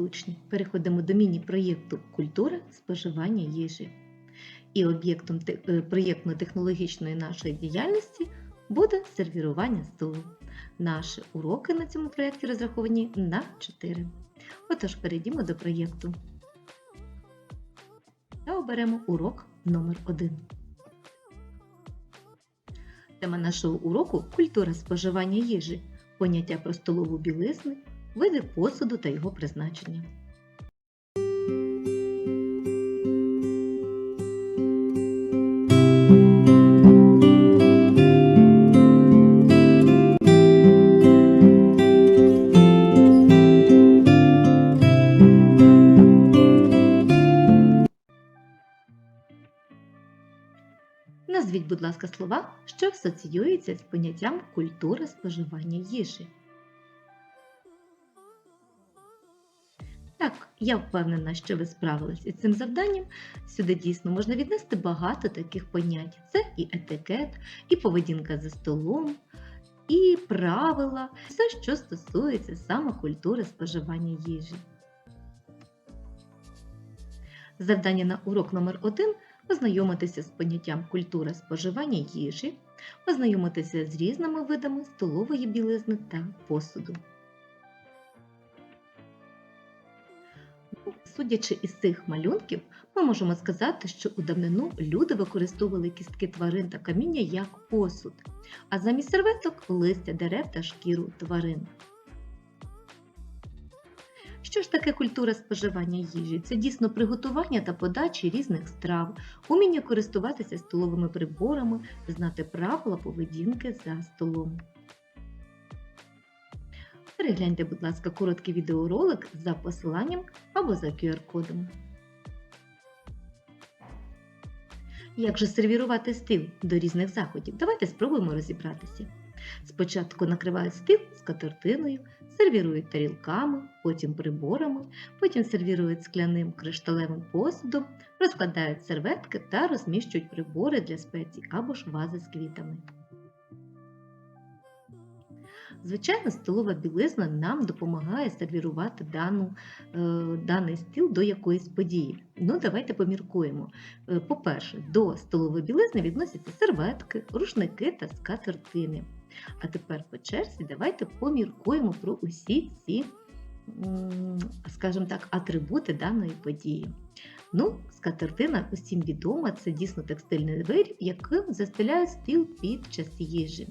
учні, переходимо до міні-проєкту Культура споживання їжі. І об'єктом е, проєктно-технологічної нашої діяльності буде сервірування столу. Наші уроки на цьому проєкті розраховані на 4. Отож, перейдімо до проєкту. Та оберемо урок номер 1. Тема нашого уроку культура споживання їжі, поняття про столову білизну, види посуду та його призначення. Назвіть, будь ласка, слова, що асоціюються з поняттям культура споживання їжі. Так, я впевнена, що ви справились із цим завданням. Сюди дійсно можна віднести багато таких понять. Це і етикет, і поведінка за столом, і правила, все, що стосується саме культури споживання їжі. Завдання на урок номер 1 ознайомитися з поняттям культура споживання їжі, ознайомитися з різними видами столової білизни та посуду. Судячи із цих малюнків, ми можемо сказати, що у давнину люди використовували кістки тварин та каміння як посуд, а замість серветок листя дерев та шкіру тварин. Що ж таке культура споживання їжі? Це дійсно приготування та подачі різних страв, уміння користуватися столовими приборами, знати правила поведінки за столом. Перегляньте, будь ласка, короткий відеоролик за посиланням або за QR-кодом. Як же сервірувати стіл до різних заходів? Давайте спробуємо розібратися. Спочатку накривають стіл скатертиною, сервірують тарілками, потім приборами, потім сервірують скляним кришталевим посудом, розкладають серветки та розміщують прибори для спецій або ж вази з квітами. Звичайно, столова білизна нам допомагає сервірувати дану, е, даний стіл до якоїсь події. Ну, давайте поміркуємо. Е, По-перше, до столової білизни відносяться серветки, рушники та скатертини. А тепер по черзі давайте поміркуємо про усі ці, скажімо так, атрибути даної події. Ну, скатертина усім відома, це дійсно текстильний виріб, яким застеляють стіл під час їжі.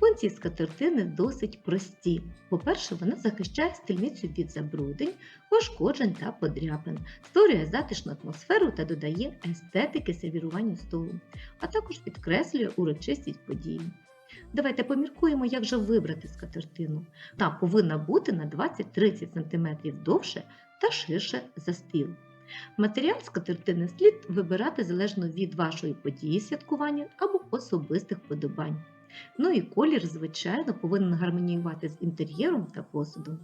Функції скатертини досить прості. По-перше, вона захищає стільницю від забруднень, пошкоджень та подряпин, створює затишну атмосферу та додає естетики сервіруванню столу, а також підкреслює урочистість події. Давайте поміркуємо, як же вибрати скатертину. Вона повинна бути на 20-30 см довше та ширше за стіл. Матеріал скатертини слід вибирати залежно від вашої події святкування або особистих подобань. Ну і колір, звичайно, повинен гармоніювати з інтер'єром та посудом.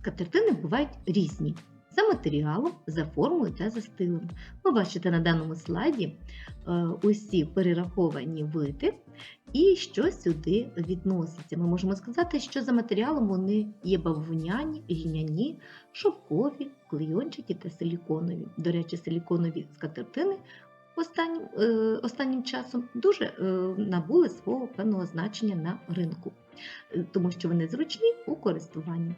Скатертини бувають різні за матеріалом, за формою та за стилем. Ви бачите на даному слайді е, усі перераховані види і що сюди відноситься. Ми можемо сказати, що за матеріалом вони є бавовняні, льняні, шовкові, клейончаті та силіконові. До речі, силіконові скатертини останнім, е, останнім часом дуже е, набули свого певного значення на ринку, е, тому що вони зручні у користуванні.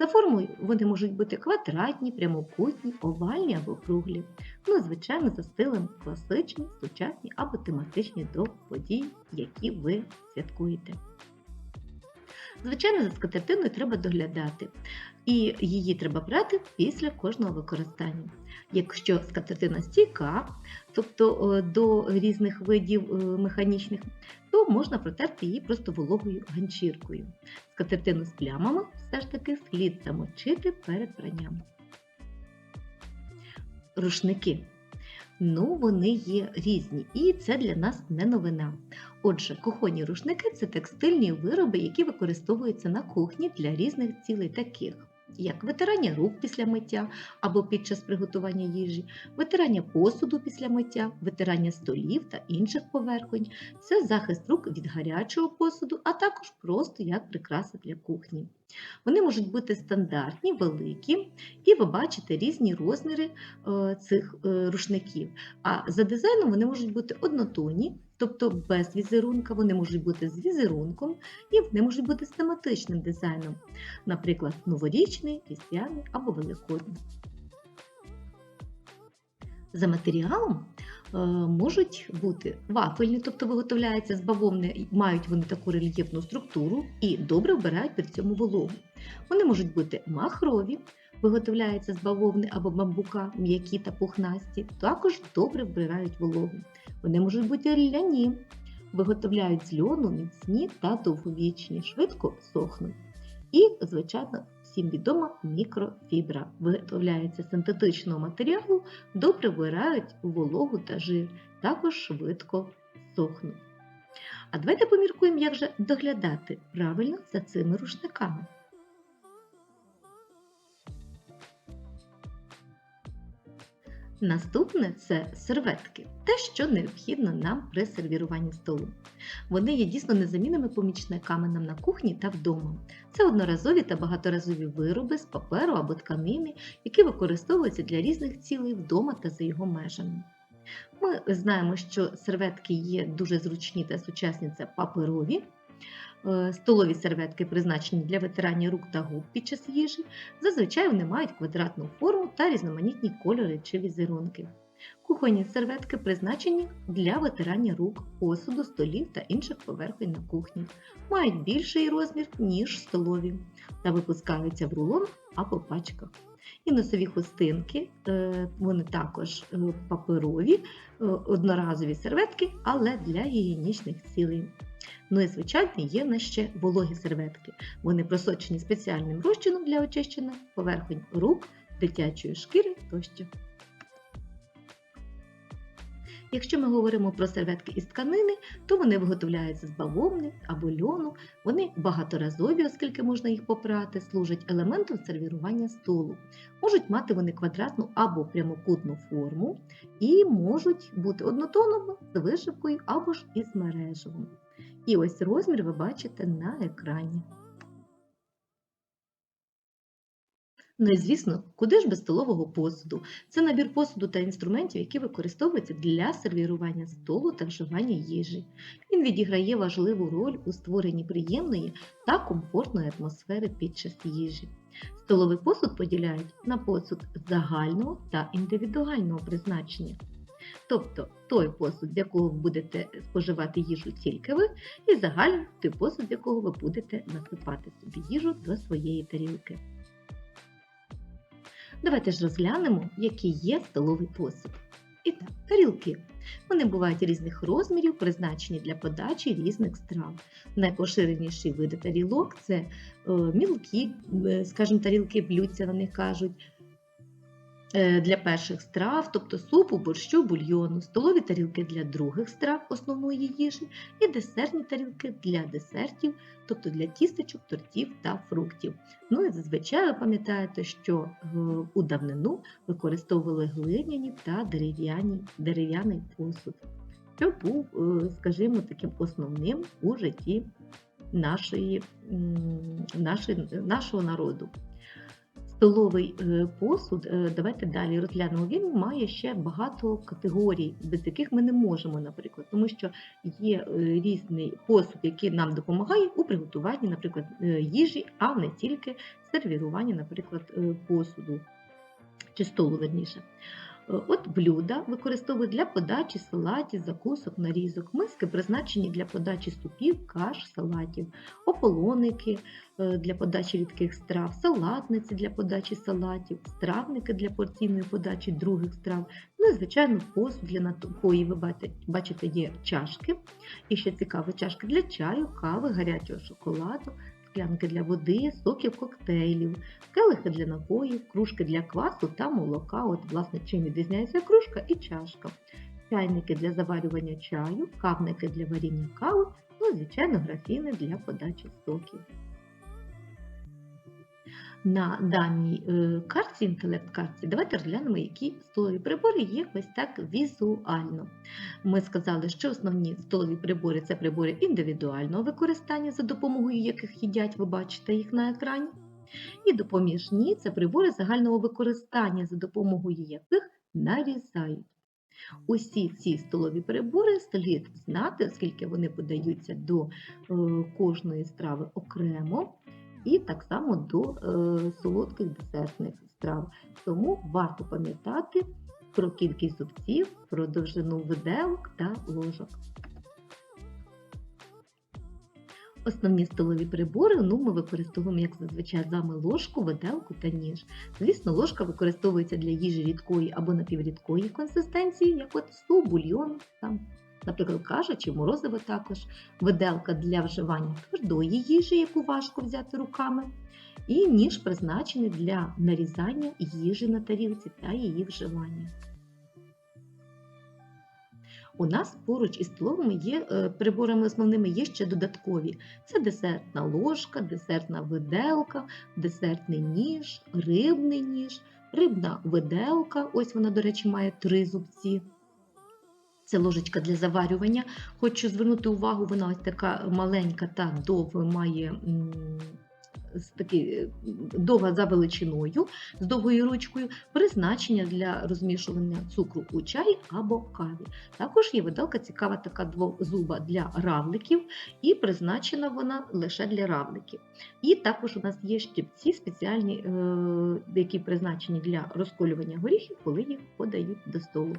За формою вони можуть бути квадратні, прямокутні, овальні або круглі. Ну, звичайно, за стилем класичні, сучасні або тематичні до подій, які ви святкуєте. Звичайно, за скатертиною треба доглядати, і її треба брати після кожного використання. Якщо скатертина стійка, тобто е, до різних видів е, механічних, то можна протерти її просто вологою ганчіркою. Скатертину з плямами все ж таки слід замочити перед пранням. Рушники. Ну, вони є різні, і це для нас не новина. Отже, кухонні рушники це текстильні вироби, які використовуються на кухні для різних цілей, таких як витирання рук після миття або під час приготування їжі, витирання посуду після миття, витирання столів та інших поверхонь. Це захист рук від гарячого посуду, а також просто як прикраса для кухні. Вони можуть бути стандартні, великі, і ви бачите різні розміри е, цих е, рушників. А за дизайном вони можуть бути однотонні, тобто без візерунка, вони можуть бути з візерунком і вони можуть бути з тематичним дизайном, наприклад, новорічний, різдвяний або великодний. За матеріалом е, можуть бути вафельні, тобто виготовляються з бавовни, мають вони таку рельєфну структуру і добре вбирають при цьому вологу. Вони можуть бути махрові, виготовляються з бавовни або бамбука, м'які та пухнасті, також добре вбирають вологу. Вони можуть бути ляні, виготовляють з льону, міцні та довговічні, швидко сохнуть. І, звичайно, всім відома мікрофібра. Виготовляється з синтетичного матеріалу, добре вбирають вологу та жир, також швидко сохнуть. А давайте поміркуємо, як же доглядати правильно за цими рушниками. Наступне це серветки, те, що необхідно нам при сервіруванні столу. Вони є дійсно незамінними помічниками нам на кухні та вдома. Це одноразові та багаторазові вироби з паперу або тканини, які використовуються для різних цілей вдома та за його межами. Ми знаємо, що серветки є дуже зручні та сучасні це паперові. Е, Столові серветки призначені для витирання рук та губ під час їжі. Зазвичай вони мають квадратну форму та різноманітні кольори чи візерунки. Кухонні серветки призначені для витирання рук, посуду, столів та інших поверхонь на кухні. Мають більший розмір, ніж столові, та випускаються в рулонах або пачках. І носові хустинки, е, вони також е, паперові, е, одноразові серветки, але для гігієнічних цілей. Ну і, звичайно, є в ще вологі серветки. Вони просочені спеціальним розчином для очищення поверхонь рук, дитячої шкіри тощо. Якщо ми говоримо про серветки із тканини, то вони виготовляються з бавовни або льону. Вони багаторазові, оскільки можна їх попрати, служать елементом сервірування столу. Можуть мати вони квадратну або прямокутну форму і можуть бути однотонними з вишивкою або ж із мережевим. І ось розмір ви бачите на екрані. Ну і звісно, куди ж без столового посуду? Це набір посуду та інструментів, які використовуються для сервірування столу та вживання їжі. Він відіграє важливу роль у створенні приємної та комфортної атмосфери під час їжі. Столовий посуд поділяють на посуд загального та індивідуального призначення. Тобто той посуд, з якого ви будете споживати їжу тільки ви, і загальний той посуд, з якого ви будете насипати собі їжу до своєї тарілки. Давайте ж розглянемо, які є столовий посуд. І так, тарілки. Вони бувають різних розмірів, призначені для подачі різних страв. Найпоширеніші види тарілок це е, мілкі, е, скажімо, тарілки блюдця, вони кажуть, для перших страв, тобто супу, борщу, бульйону, столові тарілки для других страв основної їжі і десертні тарілки для десертів, тобто для тістечок, тортів та фруктів. Ну і зазвичай ви пам'ятаєте, що е, у давнину використовували глиняні та дерев'яний посуд, що був, е, скажімо, таким основним у житті нашої, нашої, нашого народу. Столовий е, посуд, е, давайте далі розглянемо. Він має ще багато категорій, без яких ми не можемо, наприклад, тому що є е, різний посуд, який нам допомагає у приготуванні, наприклад, їжі, а не тільки сервіруванні, наприклад, посуду чи столу верніше. От блюда використовують для подачі салатів, закусок, нарізок, миски призначені для подачі супів, каш, салатів, ополоники е, для подачі рідких страв, салатниці для подачі салатів, стравники для порційної подачі других страв. Ну і, звичайно, посуд для напої. Ви бачите, є чашки. І ще цікаво, чашки для чаю, кави, гарячого шоколаду, склянки для води, соків, коктейлів, келихи для напоїв, кружки для квасу та молока. От, власне, чим відрізняється кружка і чашка. Чайники для заварювання чаю, кавники для варіння кави, ну звичайно, графіни для подачі соків. На даній е, карті, інтелект-карті, давайте розглянемо, які столові прибори є ось так візуально. Ми сказали, що основні столові прибори це прибори індивідуального використання, за допомогою яких їдять, ви бачите їх на екрані. І допоміжні це прибори загального використання, за допомогою яких нарізають. Усі ці столові прибори слід знати, оскільки вони подаються до е, кожної страви окремо, і так само до е, солодких десертних страв. Тому варто пам'ятати про кількість зубців, про довжину виделок та ложок. Основні столові прибори ну, ми використовуємо, як зазвичай, з ложку, виделку та ніж. Звісно, ложка використовується для їжі рідкої або напіврідкої консистенції, як от суп, бульйон, там, наприклад, каша чи морозиво також. Виделка для вживання твердої їжі, яку важко взяти руками. І ніж призначений для нарізання їжі на тарілці та її вживання. У нас поруч із столовими є е, приборами основними є ще додаткові. Це десертна ложка, десертна виделка, десертний ніж, рибний ніж, рибна виделка. Ось вона, до речі, має три зубці. Це ложечка для заварювання. Хочу звернути увагу, вона ось така маленька та довга має таки, довга за величиною, з довгою ручкою, призначення для розмішування цукру у чай або каві. Також є виделка цікава така двозуба для равликів, і призначена вона лише для равликів. І також у нас є щипці спеціальні, е, які призначені для розколювання горіхів, коли їх подають до столу.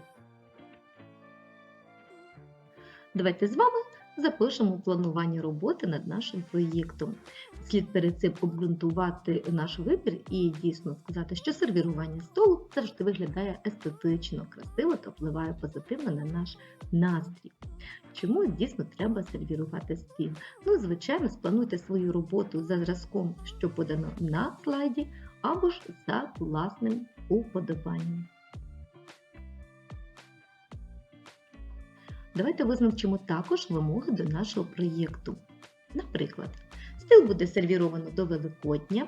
Давайте з вами запишемо планування роботи над нашим проєктом. Слід перед цим обґрунтувати наш вибір і дійсно сказати, що сервірування столу завжди виглядає естетично, красиво та впливає позитивно на наш настрій. Чому дійсно треба сервірувати стіл? Ну, звичайно, сплануйте свою роботу за зразком, що подано на слайді, або ж за власним уподобанням. Давайте визначимо також вимоги до нашого проєкту. Наприклад, стіл буде сервіровано до Великодня,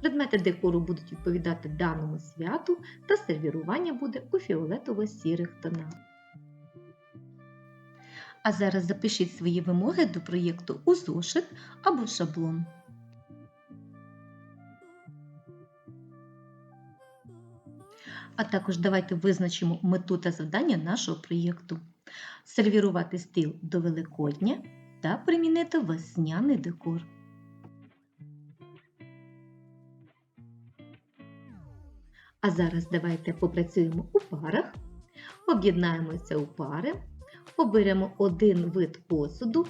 предмети декору будуть відповідати даному святу, та сервірування буде у фіолетово-сірих тонах. А зараз запишіть свої вимоги до проєкту у зошит або шаблон. А також давайте визначимо мету та завдання нашого проєкту сервірувати стіл до Великодня та примінити весняний декор. А зараз давайте попрацюємо у парах, об'єднаємося у пари, оберемо один вид посуду,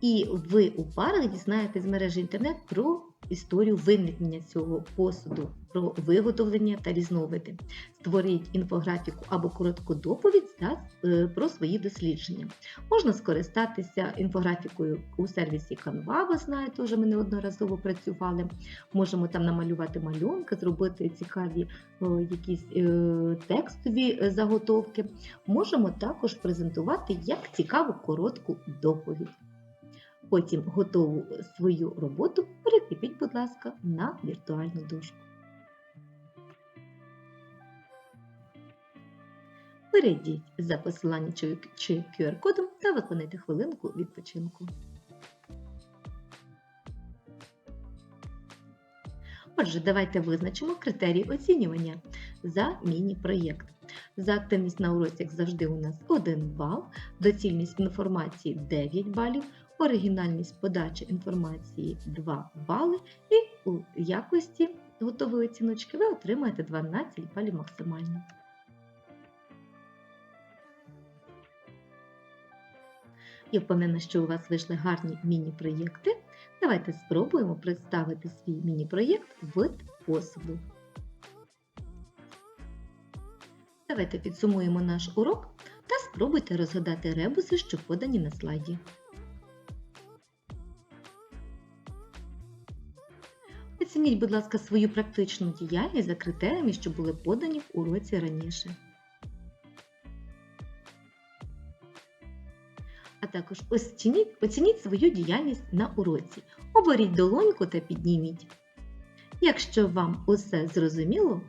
і ви у парах дізнаєтесь з мережі інтернет про історію виникнення цього посуду, про виготовлення та різновиди. Створіть інфографіку або коротку доповідь е, про свої дослідження. Можна скористатися інфографікою у сервісі Canva, ви знаєте, вже ми неодноразово працювали. Можемо там намалювати малюнки, зробити цікаві о, якісь е, текстові заготовки. Можемо також презентувати як цікаву коротку доповідь. Потім готову свою роботу перекріпіть, будь ласка, на віртуальну дошку. Перейдіть за посиланням чи QR-кодом та виконайте хвилинку відпочинку. Отже, давайте визначимо критерії оцінювання за міні-проєкт. За активність на уроці, як завжди, у нас 1 бал, доцільність інформації 9 балів, оригінальність подачі інформації 2 бали, і у якості готової оціночки ви отримаєте 12 балів максимально. Я впевнена, що у вас вийшли гарні міні-проєкти. Давайте спробуємо представити свій міні-проєкт вид посуду. Давайте підсумуємо наш урок та спробуйте розгадати ребуси, що подані на слайді. Оцініть, будь ласка, свою практичну діяльність за критеріями, що були подані в уроці раніше. А також оцініть, оцініть свою діяльність на уроці. Оберіть долоньку та підніміть. Якщо вам усе зрозуміло,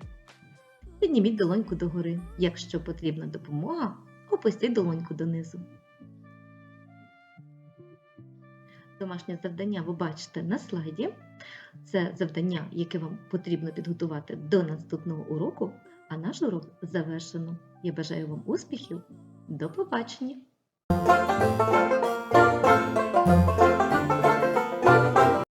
підніміть долоньку догори. Якщо потрібна допомога, опустіть долоньку донизу. Домашнє завдання ви бачите на слайді. Це завдання, яке вам потрібно підготувати до наступного уроку, а наш урок завершено. Я бажаю вам успіхів. До побачення!